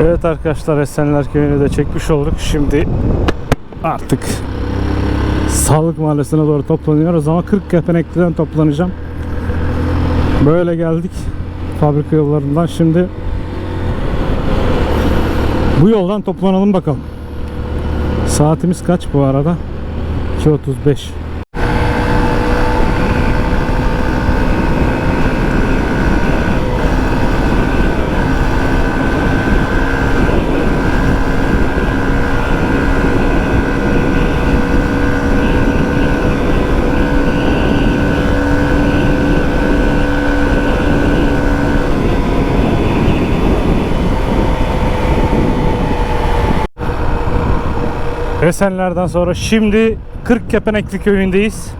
Evet arkadaşlar Esenler Köyü'nü de çekmiş olduk. Şimdi artık Sağlık Mahallesi'ne doğru toplanıyoruz ama 40 Kepenekli'den toplanacağım. Böyle geldik fabrika yollarından. Şimdi bu yoldan toplanalım bakalım. Saatimiz kaç bu arada? 2.35. Esenler'den sonra şimdi 40 Kepenekli köyündeyiz.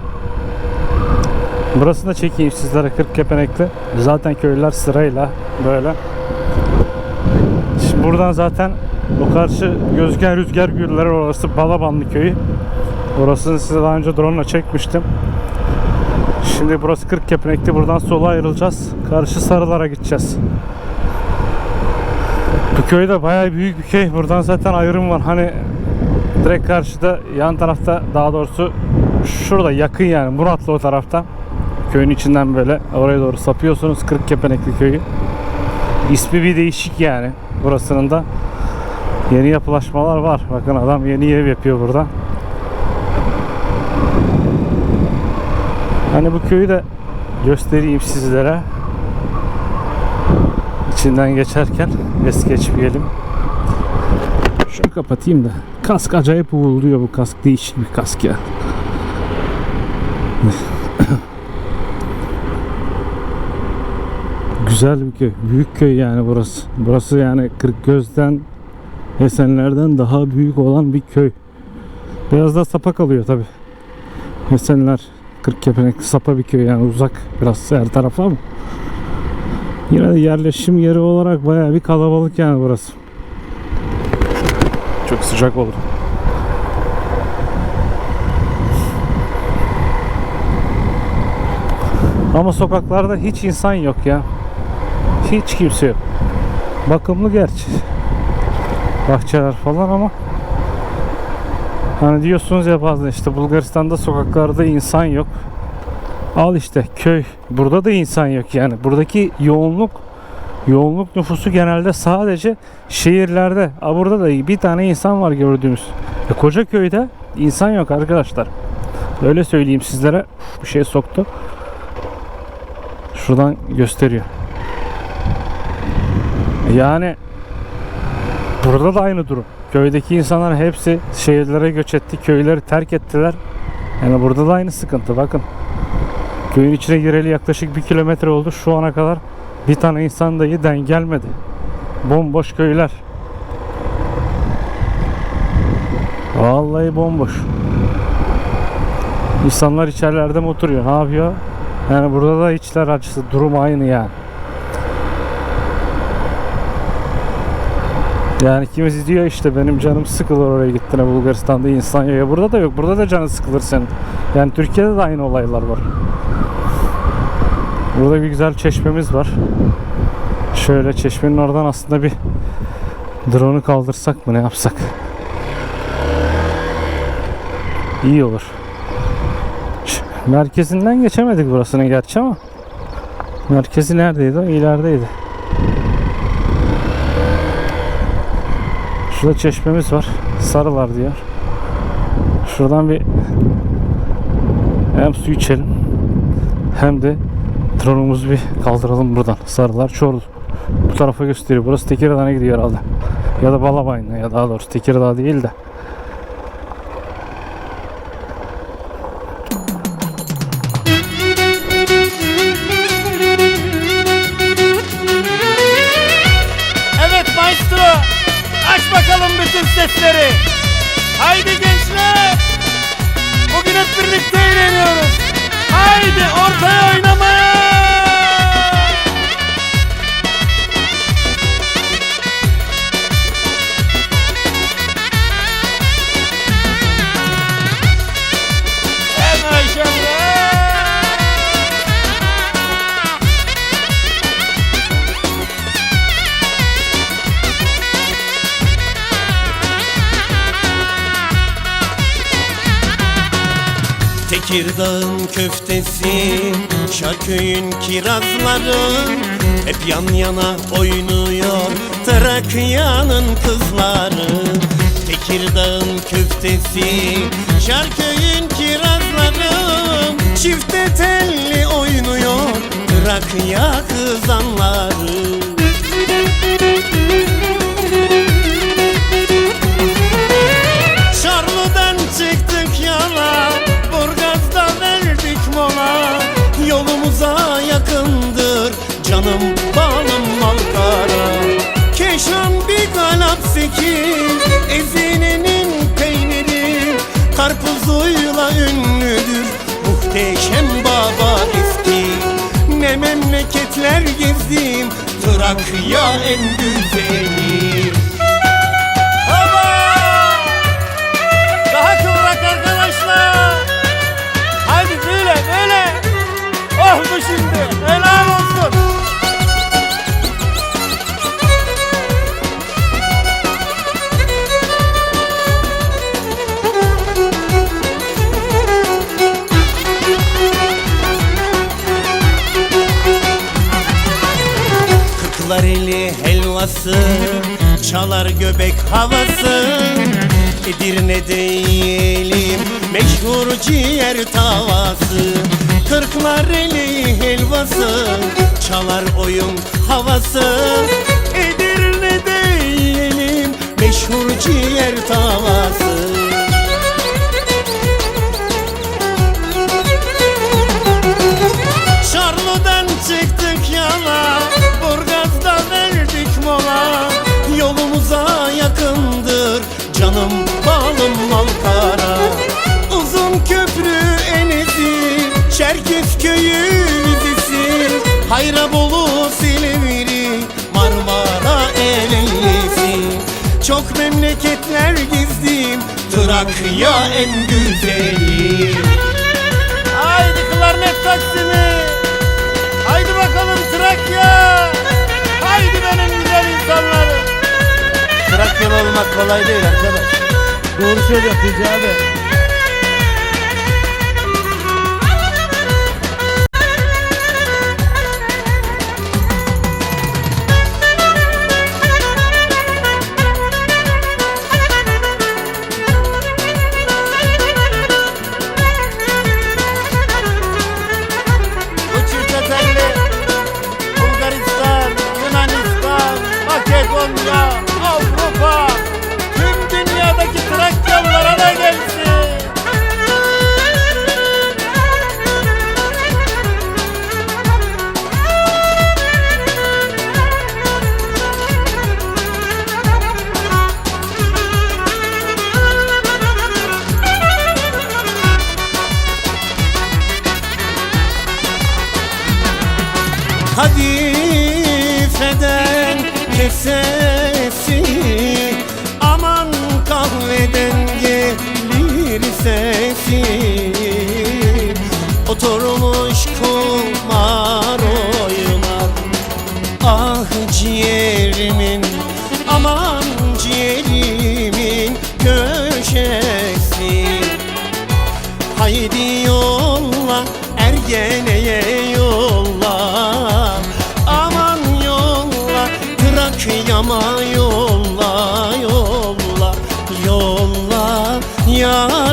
Burasını da çekeyim sizlere 40 Kepenekli. Zaten köylüler sırayla böyle. Şimdi buradan zaten o karşı gözüken rüzgar gülleri orası Balabanlı köyü. Orasını size daha önce drone ile çekmiştim. Şimdi burası 40 Kepenekli. Buradan sola ayrılacağız. Karşı Sarılar'a gideceğiz. Bu köy de bayağı büyük bir köy. Buradan zaten ayrım var. Hani direkt karşıda yan tarafta daha doğrusu şurada yakın yani Muratlı o tarafta. Köyün içinden böyle oraya doğru sapıyorsunuz. 40 Kepenekli köyü. İsmi bir değişik yani. Burasının da yeni yapılaşmalar var. Bakın adam yeni ev yapıyor burada. Hani bu köyü de göstereyim sizlere. İçinden geçerken es geçmeyelim. Şunu kapatayım da. Kask acayip uğulduyor bu kask. Değişik bir kask ya. Güzel bir köy. Büyük köy yani burası. Burası yani Kırkgöz'den Esenler'den daha büyük olan bir köy. Biraz da sapa kalıyor tabi. Esenler 40 kepenekli sapa bir köy yani uzak biraz her tarafa ama yine de yerleşim yeri olarak bayağı bir kalabalık yani burası. Çok sıcak olur. Ama sokaklarda hiç insan yok ya. Hiç kimse yok. Bakımlı gerçi. Bahçeler falan ama Hani diyorsunuz ya bazen işte Bulgaristan'da sokaklarda insan yok. Al işte köy. Burada da insan yok yani. Buradaki yoğunluk yoğunluk nüfusu genelde sadece şehirlerde. A burada da bir tane insan var gördüğümüz. E, koca köyde insan yok arkadaşlar. Öyle söyleyeyim sizlere. Uf, bir şey soktu. Şuradan gösteriyor. Yani burada da aynı durum. Köydeki insanlar hepsi şehirlere göç etti. Köyleri terk ettiler. Yani burada da aynı sıkıntı. Bakın. Köyün içine gireli yaklaşık bir kilometre oldu. Şu ana kadar bir tane insan dahi den gelmedi. Bomboş köyler. Vallahi bomboş. İnsanlar içerilerde mi oturuyor? Ne yapıyor? Yani burada da içler acısı. Durum aynı yani. Yani kimisi diyor işte benim canım sıkılır oraya gittiğine Bulgaristan'da insan. Ya burada da yok. Burada da canın sıkılır senin. Yani Türkiye'de de aynı olaylar var. Burada bir güzel çeşmemiz var. Şöyle çeşmenin oradan aslında bir drone'u kaldırsak mı ne yapsak? İyi olur. Merkezinden geçemedik burasını gerçi ama merkezi neredeydi? İlerideydi. Şurada çeşmemiz var. Sarılar diyor. Şuradan bir hem su içelim hem de drone'umuzu bir kaldıralım buradan. Sarılar Çorlu. Bu tarafa gösteriyor. Burası Tekirdağ'a gidiyor herhalde. Ya da Balabay'ına ya daha doğrusu Tekirdağ değil de. Tekirdağ'ın köftesi, Şarköy'ün kirazları Hep yan yana oynuyor Trakya'nın kızları. Tekirdağ'ın köftesi, Şarköy'ün kirazları Çifte telli oynuyor Trakya kızanları Keşan bir galapsiki Ezine'nin peyniri. Karpuzuyla ünlüdür Muhteşem baba eski. Ne memleketler gezdim Trakya en güzeli helvası Çalar göbek havası. Edirne'de yiyelim Meşhur ciğer tavası. Kırklareli helvası Çalar oyun havası. Edirne'de yiyelim Meşhur ciğer tavası Trakya en güzeli. Haydi klarnet Taksim'i. Haydi bakalım Trakya. Haydi benim güzel insanlarım. Trakyalı olmak kolay değil arkadaş. Doğru söylüyorsun abi. Kadifeden kesesi Aman kahveden gelir sesi. Oturmuş Trakya'ma yolla yolla Yolla yar